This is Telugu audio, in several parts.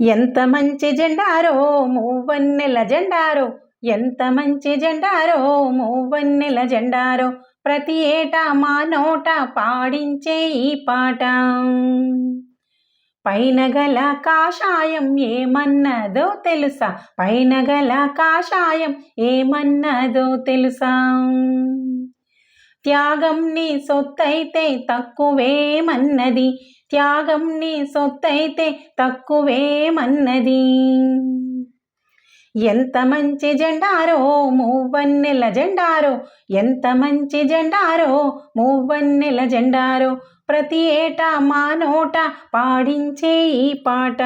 ఎంత మంచి జెండారో మూవన్నెల జెండారో ఎంత మంచి జెండారో మూవన్నెల జెండారో ప్రతి ఏటా మా నోట పాడించే ఈ పాట. పైన గల కాషాయం ఏమన్నదో తెలుసా? పైన గల కాషాయం ఏమన్నదో తెలుసా? త్యాగం నీ సొత్తైతే తక్కువేమన్నది? త్యాగం నీ సొత్తైతే తక్కువేమన్నది? ఎంత మంచి జెండారో మూవన్నెల జెండారో ఎంత మంచి జెండారో మూవన్నెల జెండారో ప్రతి ఏటా మా నోట పాడించే ఈ పాట.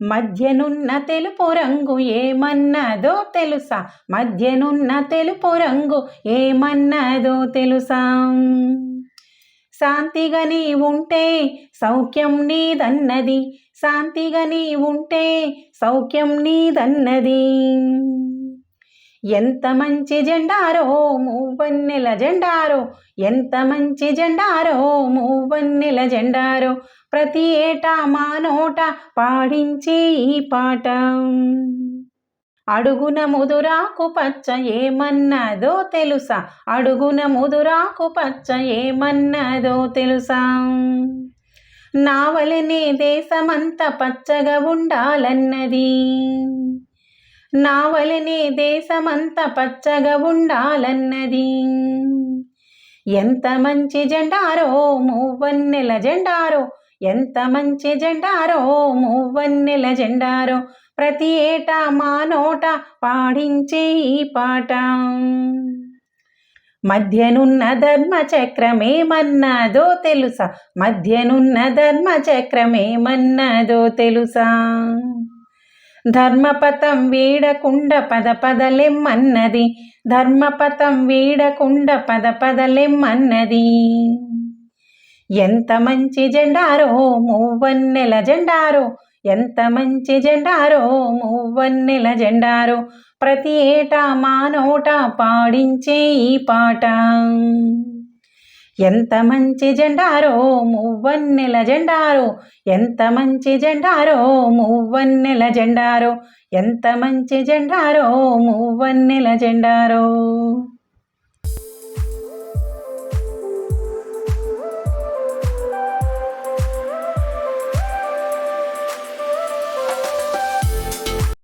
మధ్యనున్న తెలుపు రంగు ఏమన్నదో తెలుసా? మధ్యనున్న తెలుపు రంగు ఏమన్నదో తెలుసా? శాంతిగా నీ ఉంటే సౌఖ్యం నీదన్నది. శాంతిగా నీ ఉంటే సౌఖ్యం నీదన్నది. ఎంత మంచి జెండారో మూవన్నెల జెండారో. ఎంత మంచి జెండారో మూవన్నెల జెండారో. ప్రతి ఏటా మా నోట పాడించే ఈ పాట. అడుగున ముదురాకు పచ్చ ఏమన్నదో తెలుసా? అడుగున ముదురాకు పచ్చ ఏమన్నదో తెలుసా? నావలనే దేశమంతా పచ్చగా ఉండాలన్నది. నావలనే దేశమంతా పచ్చగా ఉండాలన్నది. ఎంత మంచి జెండారో మూవన్నెల జెండారో ఎంత మంచి జెండారో మూవన్నెల జెండారో ప్రతి ఏటా మా నోట పాడించే ఈ పాట. మధ్యనున్న ధర్మ చక్రమేమన్నదో తెలుసా? మధ్యనున్న ధర్మ చక్రమేమన్నదో తెలుసా? ధర్మపథం వీడకుండ పద పదలెమ్మన్నది. ధర్మపథం వీడకుండ పద పదలెమ్మన్నది. ఎంత మంచి జెండారో మూవన్నెల జెండారో ఎంత మంచి జెండారో మువ్వన్నెల జెండారో ప్రతి ఏటా మానోట పాడించే ఈ పాట. ఎంత మంచి జెండారో మువ్వన్నెల జెండారో ఎంత మంచి జెండారో మువ్వన్నెల జెండారో ఎంత మంచి జెండారో మువ్వన్నెల జెండారో.